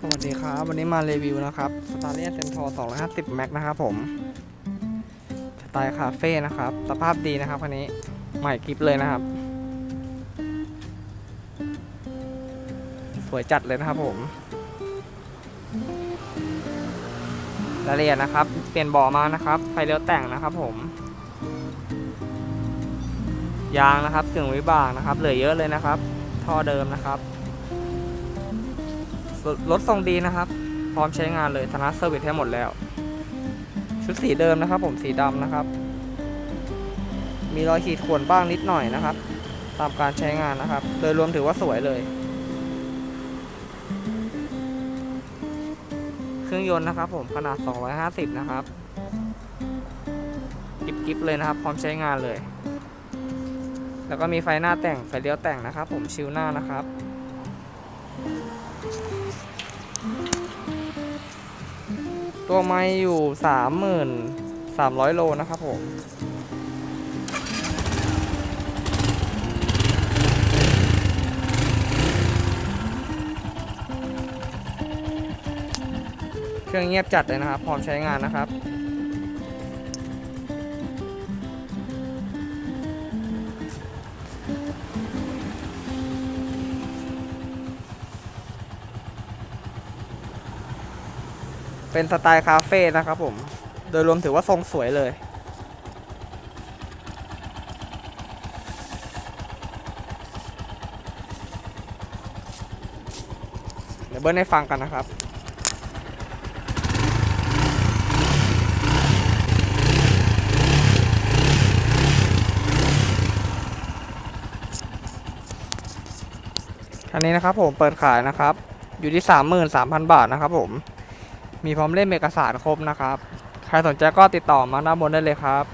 สวัสดีครับ วันนี้มารีวิวนะครับสตาร์เลียนเซนทอร์250 แม็กนะครับผม สไตล์คาเฟ่นะครับ สภาพดีนะครับคันนี้ ใหม่กริปเลยนะครับ สวยจัดเลยนะครับผมรายละเอียดนะครับ เปลี่ยนบาะมานะครับ ไฟเลี้ยวแต่งนะครับผม ยางนะครับกึ่งวิบากนะครับ เหลือเยอะเลยนะครับ ท่อเดิมนะครับ รถทรงดีนะครับ พร้อมใช้งานเลยธนาเซอร์วิสให้หมดแล้ว ชุดสีเดิมนะครับ ผมสีดำนะครับ มีรอยขีดข่วนบ้างนิดหน่อยนะครับ ตามการใช้งานนะครับ โดยรวมถือว่าสวยเลย เครื่องยนต์นะครับ ผมขนาด 250 นะครับกิบๆเลยนะครับ พร้อมใช้งานเลย แล้วก็มีไฟหน้าแต่งไฟเลี้ยวแต่งนะครับ ผมชิวหน้านะครับ ตัวไม้อยู่สามหมื่นสามร้อยโลนะครับผมเครื่องเงียบจัดเลยนะครับ พร้อมใช้งานนะครับ เป็นสไตล์คาเฟ่นะครับผม โดยรวมถือว่าทรงสวยเลย เดี๋ยวเบิ้ลให้ฟังกันนะครับคันนี้นะครับผมเปิดขายนะครับ อยู่ที่ 33,000 บาทนะครับผม มีพร้อมเล่มเอกสารครบนะครับ ใครสนใจก็ติดต่อมาด้านบนได้เลยครับ